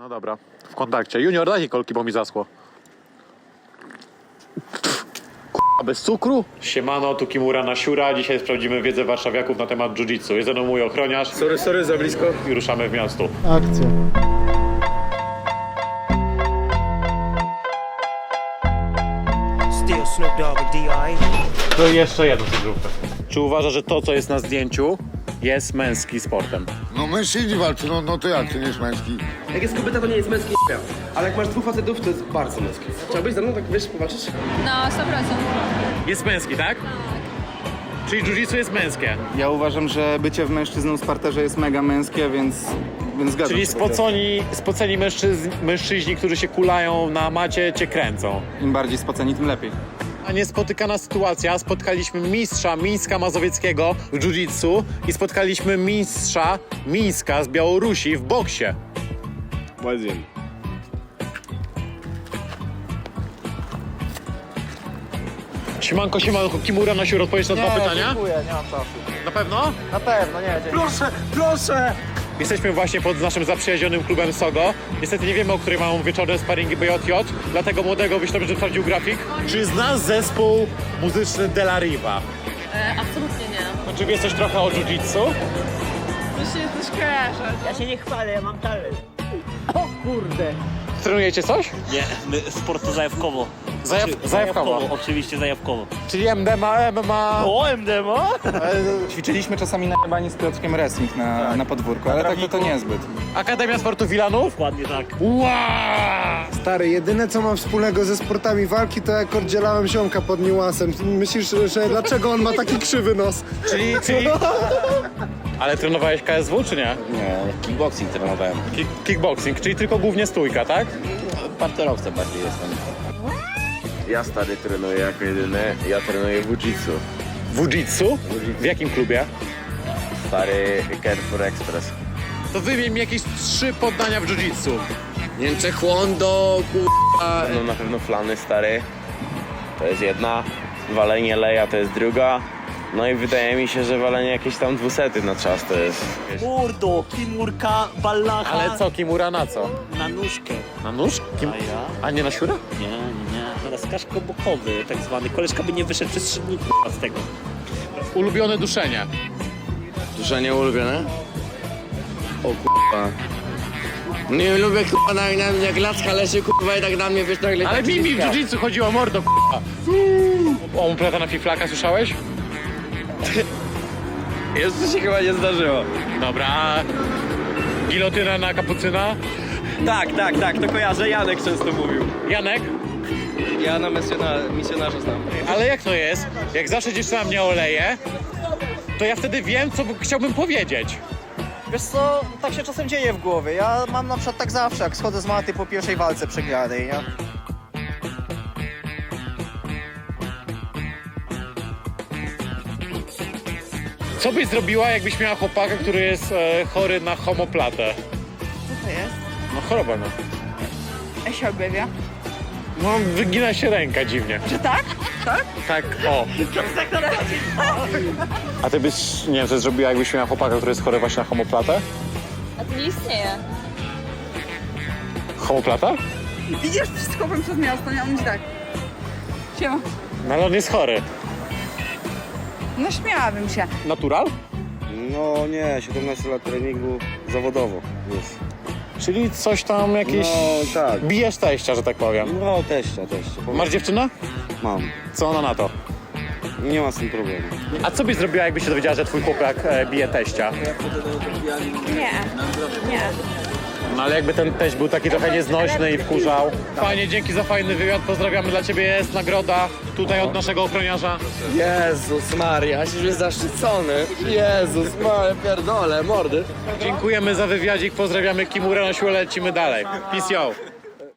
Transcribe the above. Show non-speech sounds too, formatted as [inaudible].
No dobra, w kontakcie. Junior, daj kolki, bo mi zaschło. K***a, bez cukru? Siemano, tu Kimura na Siura. Dzisiaj sprawdzimy wiedzę warszawiaków na temat jiu-jitsu. Jest ze mną mój ochroniarz Sorry, sorry, za blisko. i ruszamy w miasto. Akcja. To jeszcze jedną cyfrówkę. Czy uważa, że to, co jest na zdjęciu, jest męski sportem? No mężczyźni walczą, no, no to jak, to nie jest męski? Jak jest kobieta, to nie jest męski. Ale jak masz dwóch facetów, to jest bardzo męski. Chciałbyś ze mną tak, wiesz, powalczyć? No, 100%. Jest męski, tak? Czyli jiu-jitsu jest męskie. Ja uważam, że bycie w mężczyzną w parterze jest mega męskie, więc, więc zgadzam Czyli się. spoconi, spoceni mężczyźni, mężczyźni, którzy się kulają na macie, cię kręcą. Im bardziej spoceni, tym lepiej. A niespotykana sytuacja. Spotkaliśmy mistrza Mińska Mazowieckiego w jiu-jitsu i spotkaliśmy mistrza Mińska z Białorusi w boksie. Łazień. Siemanko, siemanko, Kimura na odpowiedź na dwa pytania? dziękuję, nie mam czasu. Na pewno? Na pewno, nie, dziękuję. Proszę, proszę! Jesteśmy właśnie pod naszym zaprzyjaźnionym klubem Sogo. Niestety nie wiemy, o której mają wieczorne sparingi BJJ, dlatego młodego byś dobrze sprawdził grafik. Czy znasz zespół muzyczny Della Riva? E, absolutnie nie. No, czy wiesz coś trochę o jiu-jitsu? To się coś kojarzy. Ja się nie chwalę, ja mam talent. Trenujecie coś? Nie, my sport to zajawkowo. Zajaw, zajawkowo. Oczywiście zajawkowo. Czyli MDMA, MMA... O, MDMA? Ćwiczyliśmy czasami na bani z Piotrkiem wrestling na, na podwórku, ale tak to, to niezbyt. Akademia Sportu Wilanów? Dokładnie tak. Wow! Stary, jedyne co mam wspólnego ze sportami walki to jak oddzielałem ziomka pod niuansem. Myślisz, że dlaczego on ma taki krzywy nos? Czyli, czyli... [laughs] Ale trenowałeś KSW, czy nie? Nie, kickboxing trenowałem. Ki- kickboxing, czyli tylko głównie stójka, tak? Parterowca bardziej jestem. Ja stary trenuję jako jedyny, ja trenuję Jiu-Jitsu. W jiu-jitsu? W jakim klubie? Stary Carrefour Express. To wymień mi jakieś trzy poddania w jiu-jitsu. Niemcze Hondo, kurwa. No na pewno flany stary. To jest jedna. Walenie leja to jest druga. No i wydaje mi się, że walenie jakieś tam dwusety na czas to jest. Murdo, kimurka, ballacha. Ale co, Kimura na co? Na nóżkę. Na nóż? Kim... A ja? A nie na siura? Nie, nie, nie. Teraz kaszkobokowy, tak zwany. Koleżka by nie wyszedł przez trzy dni k***a, z tego. Ulubione duszenie. Duszenie ulubione? O kurwa. Nie lubię kurwa na, na, jak laska leży kurwa i tak na mnie wiesz nagle Ale tak mi, mi w jiu-jitsu chodziło o mordo, k***a. O, umpleta na fiflaka, słyszałeś? Jeszcze się chyba nie zdarzyło. Dobra, gilotyna na kapucyna. Tak, tak, tak, to kojarzę. Janek często mówił. Janek, Ja na misjona, misjonarza znam. ale jak to jest? Jak zawsze dziewczyna mnie oleje, to ja wtedy wiem, co chciałbym powiedzieć. Wiesz co, tak się czasem dzieje w głowie. Ja mam na przykład tak zawsze, jak schodzę z maty po pierwszej walce przegranej, nie? Co byś zrobiła, jakbyś miała chłopaka, który jest e, chory na homoplatę? Co to jest? No choroba, no. Ja się objawia. No, wygina się ręka dziwnie. Czy tak? Tak? Tak, o. A ty byś, nie wiem, co zrobiła, jakbyś miała chłopaka, który jest chory właśnie na homoplatę? A to nie istnieje. Homoplata? Idziesz z chłopem przez miasto, nie? On ci tak. Siema. No ale on jest chory. No śmiałabym się. Natural? No nie, 17 lat treningu zawodowo jest. Czyli coś tam jakieś... No tak. Bijesz teścia, że tak powiem. No teścia, teścia. Masz dziewczynę? Mam. Co ona na to? Nie ma z tym problemu. A co byś zrobiła, jakbyś się dowiedziała, że twój chłopak e, bije teścia? Nie. Nie. No ale jakby ten teść był taki trochę nieznośny i wkurzał. Fajnie, dzięki za fajny wywiad, pozdrawiamy dla ciebie, jest nagroda tutaj od naszego ochroniarza. Jezus Maria, się jest zaszczycony. Jezus Maria, pierdolę, mordy. Dziękujemy za wywiadzik, pozdrawiamy Kimura na siłę, lecimy dalej. Peace out.